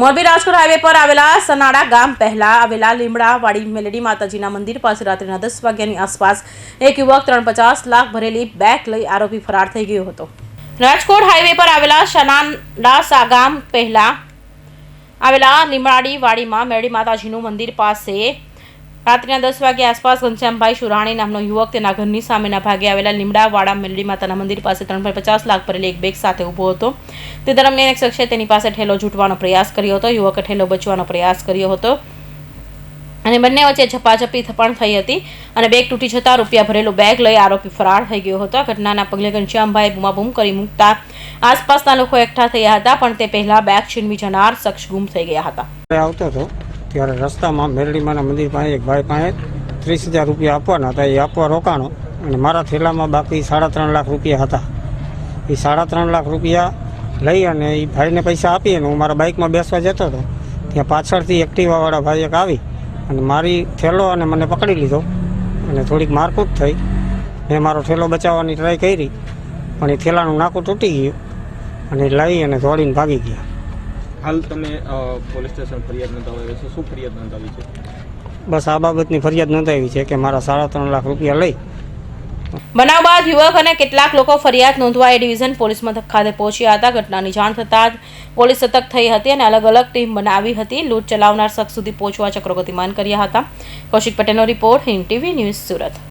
Morbi Rajkot highway પર આવેલા સનાડા ગામ પહેલા આવેલા લીમડાવાડી મેલડી માતાજીના મંદિર પાસે રાત્રિના દસ વાગ્યાની આસપાસ એક યુવક ત્રણ પચાસ લાખ ભરેલી બેગ લઈ આરોપી ફરાર થઈ ગયો હતો. રાજકોટ હાઈવે પર આવેલા સનાડા ગામ પહેલા આવેલા લીમડાડી વાડીમાં મેરડી માતાજીનું મંદિર પાસે રાત્રિના દસ વાગે આસપાસ ઘનશ્યામભાઈ સુરાણી નામનો યુવક તેના ઘરની સામેના ભાગે આવેલા લીમડાવાડા મેલડી માતાના મંદિર પાસે ત્રણ લાખ ભરેલી એક બેગ સાથે ઊભો હતો. તે દરમિયાન એક શખ્સે તેની પાસે ઠેલો જૂટવાનો પ્રયાસ કર્યો હતો. યુવકે ઠેલો બચવાનો પ્રયાસ કર્યો હતો. અને બંને વચ્ચે ઝપાઝપી પણ થઈ હતી અને બેગ તૂટી જતાં રૂપિયા ભરેલું બેગ લઈ આરોપી ફરાર થઈ ગયો હતો. આ ઘટનાના પગલે ઘનશ્યામભાઈ બૂમાબૂમ કરી મૂકતા આસપાસના લોકો એકઠા થયા હતા, પણ તે પહેલા બેગ છીનવી જનાર શખ્સ ગુમ થઈ ગયા હતા. આવતો હતો. ત્યારે રસ્તામાં મેરડીમાના મંદિર પાસે એક ભાઈ પાસે ત્રીસ હજાર રૂપિયા આપવાના હતા. એ આપવા રોકાણો અને મારા થેલામાં બાકી સાડા ત્રણ લાખ રૂપિયા હતા. એ સાડા ત્રણ લાખ રૂપિયા લઈ અને એ ભાઈને પૈસા આપી અને હું મારા બાઇકમાં બેસવા જતો હતો. ત્યાં પાછળથી એક્ટિવાવાળા ભાઈ એક આવી અને મારી થેલો અને મને પકડી લીધો અને થોડીક મારકૂટ થઈ. મેં મારો થેલો બચાવવાની ટ્રાય કરી, પણ એ થેલાનું નાકું તૂટી ગયું અને લઈ અને દોડીને ભાગી ગયા. હાલ તમે પોલીસ સ્ટેશન ફરિયાદ નોંધાવી છે શું ફરિયાદ નોંધાવી છે? બસ આ બાબતની ફરિયાદ નોંધાવી છે કે મારા સાડા ત્રણ લાખ રૂપિયા લઈ બનાવ બાદ યુવક અને કેટલાક લોકો ફરિયાદ નોંધવા એ ડિવિઝન પોલીસ મથક ખાતે પહોંચ્યા હતા. ઘટનાની જાણ થતાં જ પોલીસ સતર્ક થઈ હતી અને અલગ અલગ ટીમ બનાવી હતી. લૂંટ ચલાવનાર શખ્સ સુધી પહોંચવા ચક્રો ગતિમાન કર્યા હતા. કૌશિક પટેલનો report Hind TV news Surat.